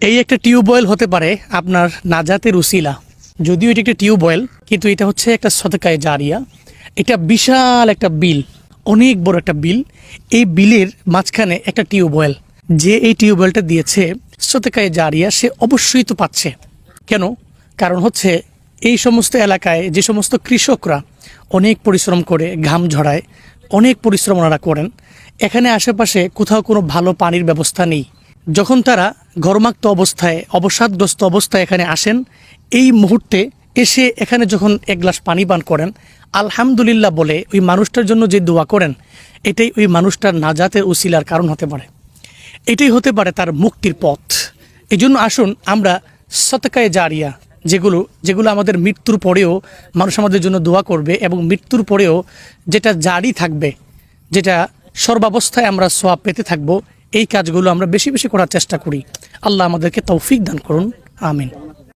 এই একটা টিউবওয়েল হতে পারে আপনার নাজাতের উসিলা। যদিও এটা একটা টিউবওয়েল কিন্তু এটা হচ্ছে একটা সতকায় জারিয়া। এটা বিশাল একটা বিল, অনেক বড় একটা বিল। এই বিলের মাঝখানে একটা টিউবওয়েল যে এই টিউবওয়েলটা দিয়েছে সতকায় জারিয়া, সে অবশ্যই তো পাচ্ছে। কেন? কারণ হচ্ছে এই সমস্ত এলাকায় যে সমস্ত কৃষকরা অনেক পরিশ্রম করে ঘাম ঝরায়, অনেক পরিশ্রম ওনারা করেন, এখানে আশেপাশে কোথাও কোনো ভালো পানির ব্যবস্থা নেই। যখন তারা ঘরমাক্ত অবস্থায়, অবসাদগ্রস্ত অবস্থায় এখানে আসেন, এই মুহূর্তে এসে এখানে যখন এক গ্লাস পানি পান করেন, আলহামদুলিল্লাহ বলে ওই মানুষটার জন্য যে দোয়া করেন, এটাই ওই মানুষটার নাজাতের উসিলার কারণ হতে পারে। এটাই হতে পারে তার মুক্তির পথ। এই জন্য আসুন আমরা সতকায় জারিয়া, যেগুলো যেগুলো আমাদের মৃত্যুর পরেও মানুষ আমাদের জন্য দোয়া করবে এবং মৃত্যুর পরেও যেটা জারি থাকবে, যেটা সর্বাবস্থায় আমরা সোয়াব পেতে থাকব এই কাজগুলো আমরা বেশি বেশি করার চেষ্টা করি। আল্লাহ আমাদেরকে তৌফিক দান করুন। আমিন।